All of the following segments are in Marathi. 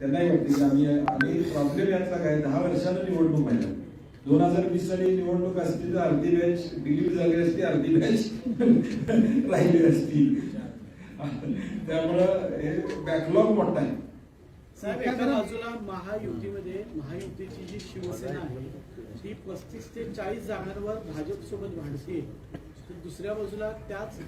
त्यांनाही वाटते की आम्ही आणि प्रॉब्लेम यातला काय दहा वर्षानं निवडणूक व्हायला दोन हजार वीस साली निवडणूक असती तर अर्धी बॅच डिलीट झाली असती अर्धी बॅच राहिली असती. त्यामुळं हे बॅकलॉग मोठा आहे. साहेब एका बाजूला महायुतीमध्ये महायुतीची जी शिवसेना आहे ती पस्तीस ते चाळीस जागांवर भाजप सोबत भांडते. तर दुसऱ्या बाजूला त्याच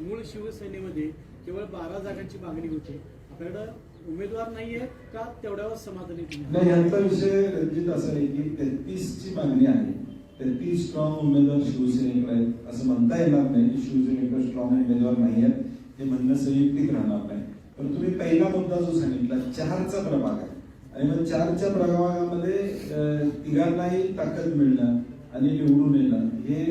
मूळ शिवसेनेमध्ये केवळ बारा जागांची मागणी होते. आपल्याकडं उमेदवार नाहीये का तेवढ्यावर समाधानी नाही यांचा विषय रणजित असा आहे की तेहतीस ची मागणी आहे. तेहतीस स्ट्रॉंग उमेदवार शिवसेनेकडे आहेत असं म्हणता येणार नाही. शिवसेनेकडे स्ट्रॉंग उमेदवार नाही आहेत हे म्हणणं संयुक्तिक राहणार नाही. पण तुम्ही पहिला मुद्दा जो सांगितला चारचा प्रभाग आहे. आणि मग चारच्या प्रभागामध्ये तिघांनाही ताकद मिळणं आणि निवडून येणं हे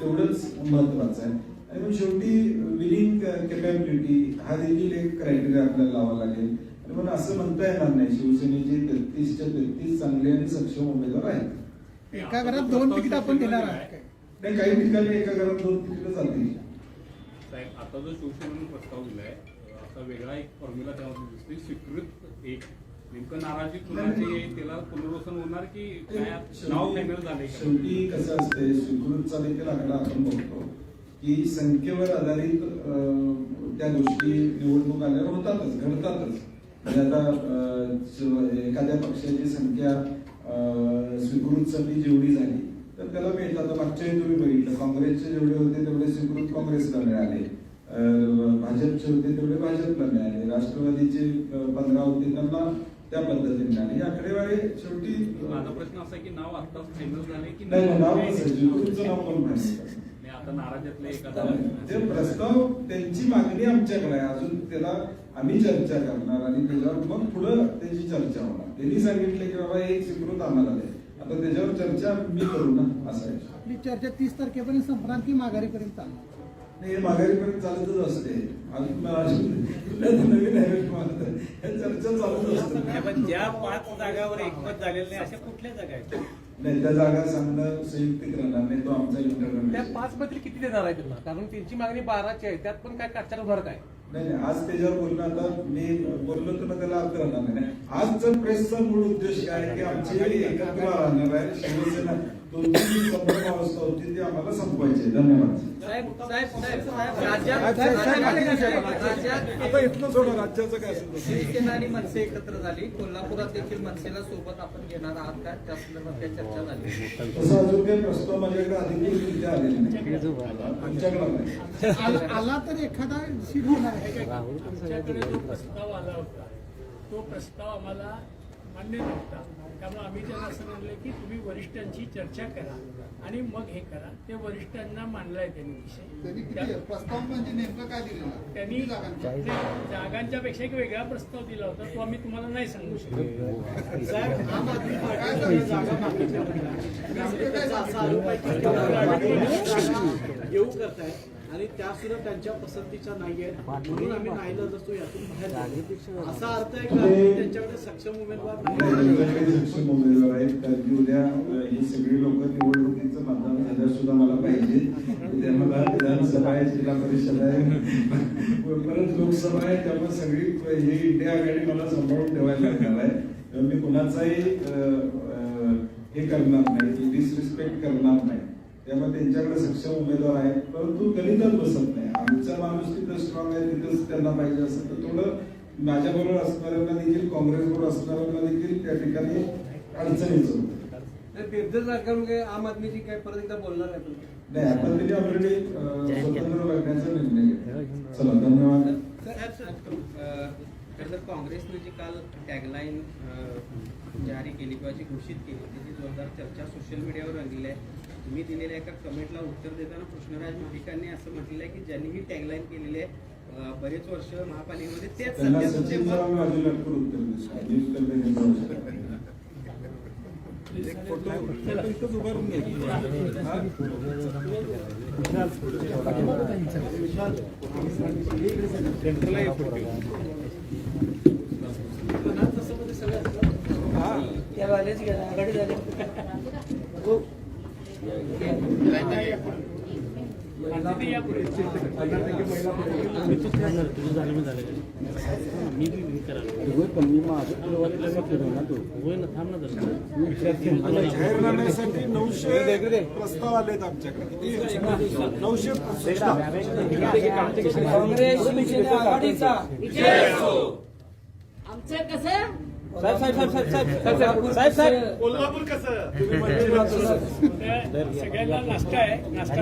तेवढंच महत्वाचं आहे. आणि मग शेवटी विलिंग कॅपॅबिलिटी हा देखील एक क्रायटेरिया आपल्याला लावा लागेल. आणि म्हणून असं म्हणता येणार नाही. शिवसेनेचे तेहतीसच्या तेहतीस चांगले आणि सक्षम उमेदवार आहेत. एका घरात दोन तिकीट आपण देणार काय? नाही काही ठिकाणी एका घरात दोन तिकीट जातील साहेब आता जो शिवसेनेने प्रस्ताव दिलाय असा वेगळा एक फॉर्म्युला त्यामध्ये दिसतोय स्वीकृत एक. नेमकं नाराजी कुणाची आहे? त्याला पुनर्वसन होणार की काय? नाव फायनल झालंय का? शेवटी कसं असते स्वीकृतचा देखील आकडा आपण बघतो. की संख्येवर आधारित त्या गोष्टी निवडणूक आल्यावर होतातच घडतातच. म्हणजे आता एखाद्या पक्षाची संख्या अं, स्वीकृतसाठी जेवढी झाली तर त्याला मिळतात. आता मागच्या वेळी तुम्ही बघितलं काँग्रेसचे जेवढे होते तेवढे स्वीकृत काँग्रेसला मिळाले. भाजपचे होते तेवढे भाजपला मिळाले. राष्ट्रवादीचे पंधरा होते त्यांना त्या पद्धतीने मिळाले. आकडेवारी शेवटी माझा प्रश्न असा की नाव आत्ताच फायनल झाले की नाही नाव तुमचं नाव कोण माहिती नाही, आता नाराजातले एखादा ते प्रस्ताव त्यांची मागणी आमच्याकडे आहे. अजून त्याला आम्ही चर्चा करणार आणि त्याच्यावर मग पुढं त्याची चर्चा होणार. त्यांनी सांगितलं की बाबा एक स्वीकृत आम्हाला दे. आता त्याच्यावर चर्चा मी करू ना असं आहे. आपली चर्चा तीस तारखेपर्यंत संपणार की माघारीपर्यंत चालणार नाही हे माघारीपर्यंत चालतच असते. अजून नवीन आहे. हे चर्चा चालूच असते. पण ज्या पाच जागावर एकमत झालेलं नाही अशा कुठल्या जागा आहेत? नाही त्या जागा सांगणं संयुक्तिक राहणार नाही तो आमचा इंटरव्ह्यू त्या पाच मध्ये किती देणार आहे त्यांना? कारण त्यांची मागणी बाराची आहे त्यात पण काय काचार फरक आहे नाही नाही, आज त्याच्यावर बोलणं आता मी बोललो तर त्याला अर्थ राहणार नाही. आजचा प्रेसचा मूळ उद्देश काय आहे की आमची एकत्र राहणार आहे शिवसेना दोन्ही संपर्क अवस्था होती ती आम्हाला संपवायची. धन्यवाद. राज्याचं काय. शिवसेना आणि मनसे एकत्र झाली. कोल्हापुरात देखील मनसेला सोबत आपण घेणार आहात का? त्या संदर्भात काही चर्चा झाली. तसं अजून काही प्रस्ताव माझ्याकडे अधिकृतरित्या आलेला नाही. आमच्याकडे नाही. आला- आला तर एखादा सीट होणार जो प्रस्ताव आला होता तो प्रस्ताव आम्हाला मान्य नव्हता. त्यामुळे आम्ही त्यांना असं म्हणलं की तुम्ही वरिष्ठांची चर्चा करा आणि मग हे करा. ते वरिष्ठांना मांडलाय त्यांनी त्यांनी विषय प्रस्ताव म्हणजे नेमकं काय त्यांनी जागांच्या पेक्षा एक वेगळा प्रस्ताव दिला होता. तो आम्ही तुम्हाला नाही सांगू शकतो. साहेब आम आणि त्या सुद्धा त्यांच्या पसंतीच्या नाही आहेत. म्हणून आम्ही नाहीला जसो यातून बाहेर. असा अर्थ आहे का? त्यांच्याकडे सक्षम उमेदवार सक्षम उमेदवार आहेत. उद्या ही सगळी लोक निवडणुकीचं मतदान झाल्यावर सुद्धा मला पाहिजे. उद्या मला विधानसभा आहे जिल्हा परिषद आहे. परत लोकसभा आहे त्यामुळे सगळी ही इंडिया आघाडी मला सांभाळून ठेवायला लागणार आहे. मी कुणाचाही हे करणार नाही डिसरिस्पेक्ट करणार नाही. त्यामुळे त्यांच्याकडे सक्षम उमेदवार आहेत. परंतु गणितच बसत नाही. आमचा माणूस तिथं स्ट्रॉंग आहे तिथंच त्यांना पाहिजे असं तर थोडं माझ्याबरोबर असणाऱ्यांना देखील काँग्रेसबरोबर असणाऱ्यांना देखील त्या ठिकाणी अडचणीच होतं. सरकारमध्ये आम आदमीची काय परत एकदा बोलणार आहे नाही आपण त्यांनी ऑलरेडी स्वतंत्र बघण्याचा निर्णय घेतला. चला धन्यवाद. काँग्रेसने जी काल टॅगलाईन जारी केली किंवा जी घोषित केली त्याची जोरदार चर्चा सोशल मीडियावर रंगली आहे. तुम्ही दिलेल्या एका कमेंटला उत्तर देताना कृष्णराज महाडिकांनी असं म्हटलेलं आहे की ज्यांनी ही टॅगलाईन केलेली आहे बरेच वर्ष महापालिकेमध्ये तेच सध्या तुमचे मत सरांनी बाजूला नऊशे प्रस्ताव आलेत आमच्याकडे नऊशे देण्याचं आमचे नाही. प्रस्ताव आलेत आमच्याकडे किती नऊशे आमचं कसं? कोल्हापूर. कसं सगळ्यांना नाश्ता आहे. नाश्ता